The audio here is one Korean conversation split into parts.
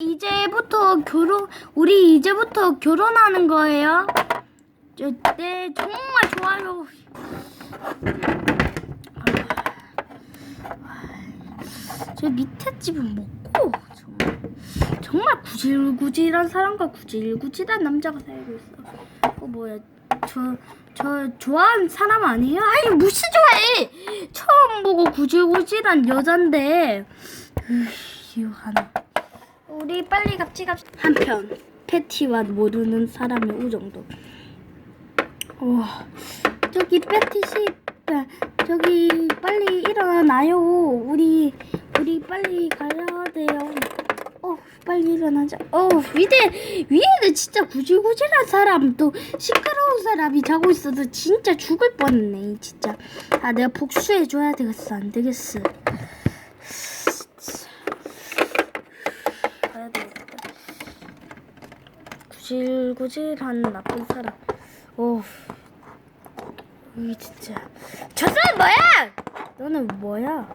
이제부터 결혼 우리 이제부터 결혼하는 거예요? 저, 네 정말 좋아요. 저 밑에 집은 먹고 정말 정말 구질구질한 사람과 구질구질한 남자가 살고 있어. 어 뭐야 저 저 좋아하는 사람 아니에요? 아니 무시 좋아해. 처음 보고 구질구질한 여잔데 으 하나. 우리 빨리 갑지 갑시다. 한편 패티와 모르는 사람의 우정도. 와 저기 패티 씨 아, 저기 빨리 일어나요. 우리 우리 빨리 가야 돼요. 어 빨리 일어나자. 어 위에 위에는 진짜 구질구질한 사람 또 시끄러운 사람이 자고 있어도 진짜 죽을 뻔했네 진짜. 아 내가 복수해 줘야 되겠어 안 되겠어. 가야 되겠다. 구질구질한 나쁜 사람. 오. 이 진짜. 저 사람 뭐야? 너는 뭐야?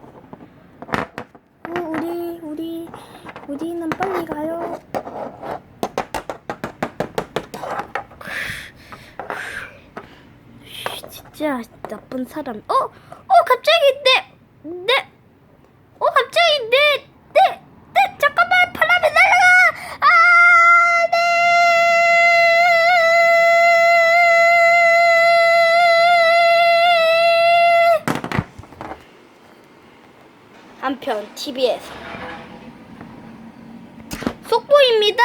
어, 우리 우리 우리는 빨리 가요. 진짜 나쁜 사람. 어? 어 갑자기 내 내. 어 갑자기 내 한편 TV에서 속보입니다.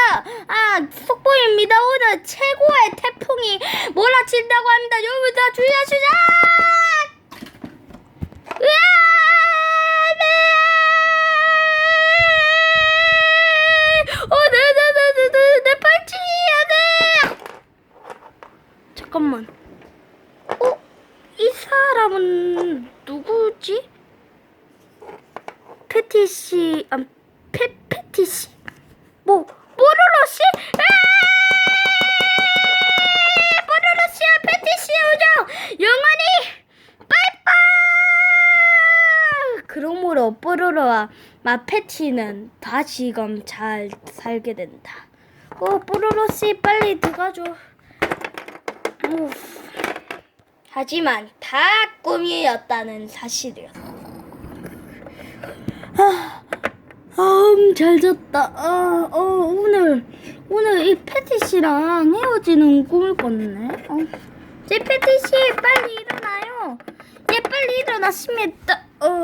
아, 속보입니다. 오늘 최고의 태풍이 몰아친다고 합니다. 여러분 다 주의하시자. 으아! 네! 어, 네, 네. 잠깐만. 어, 이 사람은 누구지? 씨, 아, 페 씨, 뭐 뽀로로 씨? 아! 뽀로로 씨와 패티 씨의 우정 영원히 빠이빠이. 그러므로 뽀로로와 마패티는 다시금 잘 살게 된다. 어, 뽀로로 씨 빨리 들어가줘. 우. 하지만 다 꿈이었다는 사실이었다. 아, 음, 잘 잤다. 아, 어, 오늘, 오늘 이 패티 씨랑 헤어지는 꿈을 꿨네. 어. 제 패티 씨, 빨리 일어나요. 예, 빨리 일어났습니다. 어.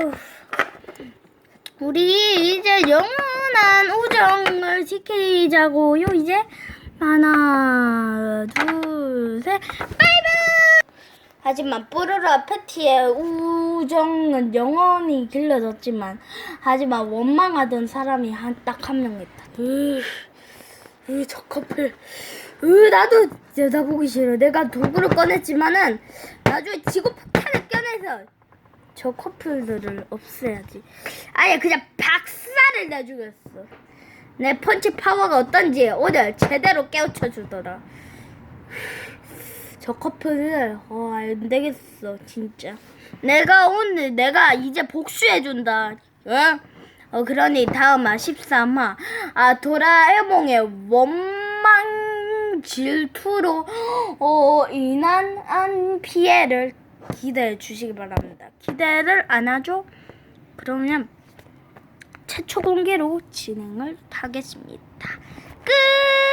우리 이제 영원한 우정을 지키자고요, 이제. 하나, 둘, 셋, 바이바이! 하지만 뽀로로와 패티의 우정은 영원히 길러졌지만 하지만 원망하던 사람이 한 딱 한 명 있다. 으, 으, 저 커플. 으, 나도 여자 보기 싫어. 내가 도구를 꺼냈지만은 나중에 지구 폭탄을 껴내서 저 커플들을 없애야지. 아예 그냥 박살을 내주겠어. 내 펀치 파워가 어떤지 오늘 제대로 깨우쳐 주더라. 저 커플을 어, 안 되겠어 진짜. 내가 오늘 내가 이제 복수해 준다. 응? 어 그러니 다음 화 13화 아. 도라에몽의 원망 질투로 어 인한 피해를 기대해 주시기 바랍니다. 기대를 안 하죠? 그러면 최초 공개로 진행을 하겠습니다. 끝